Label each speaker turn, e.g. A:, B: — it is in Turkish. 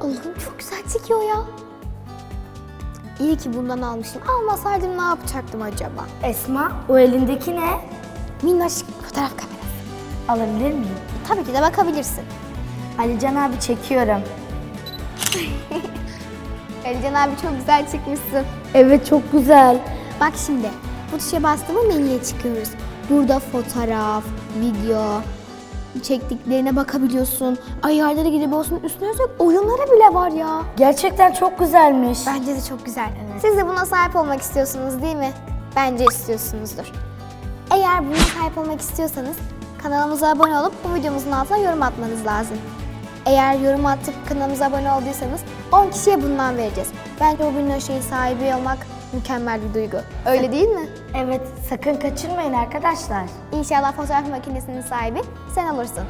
A: Allah'ım çok güzel çekiyor ya. İyi ki bundan almışım. Almasaydım ne yapacaktım acaba?
B: Esma o elindeki ne?
A: Minnoş fotoğraf kamerası.
B: Alabilir miyim?
A: Tabii ki de bakabilirsin.
B: Alican abi çekiyorum.
A: Alican abi çok güzel çıkmışsın.
B: Evet çok güzel.
A: Bak şimdi bu tuşa bastığımda menüye çıkıyoruz. Burada fotoğraf, video, çektiklerine bakabiliyorsun. Ayarlara girebiliyorsun. Üstüne üstlük oyunlara bile var ya.
B: Gerçekten çok güzelmiş.
A: Bence de çok güzel. Siz de buna sahip olmak istiyorsunuz değil mi? Bence istiyorsunuzdur. Eğer buna sahip olmak istiyorsanız kanalımıza abone olup bu videomuzun altına yorum atmanız lazım. Eğer yorum atıp kanalımıza abone olduysanız 10 kişiye bundan vereceğiz. Bence o bir şeyin sahibi olmak mükemmel bir duygu. Öyle değil mi?
B: Evet sakın kaçırmayın arkadaşlar.
A: İnşallah fotoğraf makinesinin sahibi sen olursun.